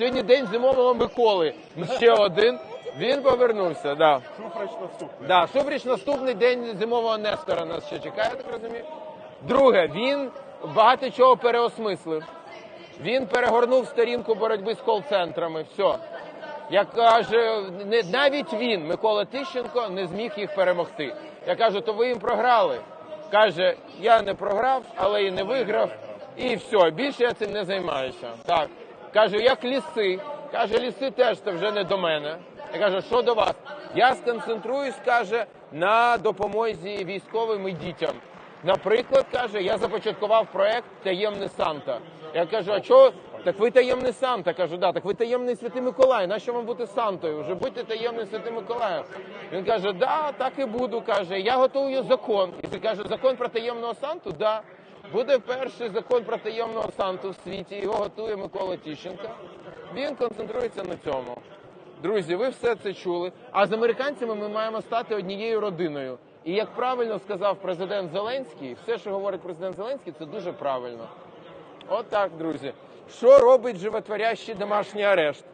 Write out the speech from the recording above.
Сьогодні день зимового Миколи. Ще один. Він повернувся. Да. Шуфрич наступний. Да, Шубріч наступний день зимового Нестора нас ще чекає, так розумію. Друге, він багато чого переосмислив. Він перегорнув сторінку боротьби з кол-центрами. Все. Як каже, не, навіть він, Микола Тищенко, не зміг їх перемогти. Я кажу, то ви їм програли. Каже, я не програв, але і не виграв. І все, більше я цим не займаюся. Так. Кажу, як ліси. Каже, ліси теж це вже не до мене. Я кажу, що до вас? Я сконцентруюсь, каже, на допомозі військовим і дітям. Наприклад, каже, я започаткував проект Таємний Санта. Я кажу, а чого? Так ви таємний Санта. Кажу, да, так ви таємний Святий Миколай. Нащо вам бути Сантою? Вже будьте таємним Святим Миколаєм. Він каже, да, так і буду. Каже, я готую закон. І він каже, закон про таємного Санту? Да. Буде перший закон про таємного Санту в світі. Його готує Микола Тищенко. Він концентрується на цьому. Друзі, ви все це чули. А з американцями ми маємо стати однією родиною. І як правильно сказав президент Зеленський, все, що говорить президент Зеленський, це дуже правильно. От так, друзі. Що робить животворящий домашній арешт?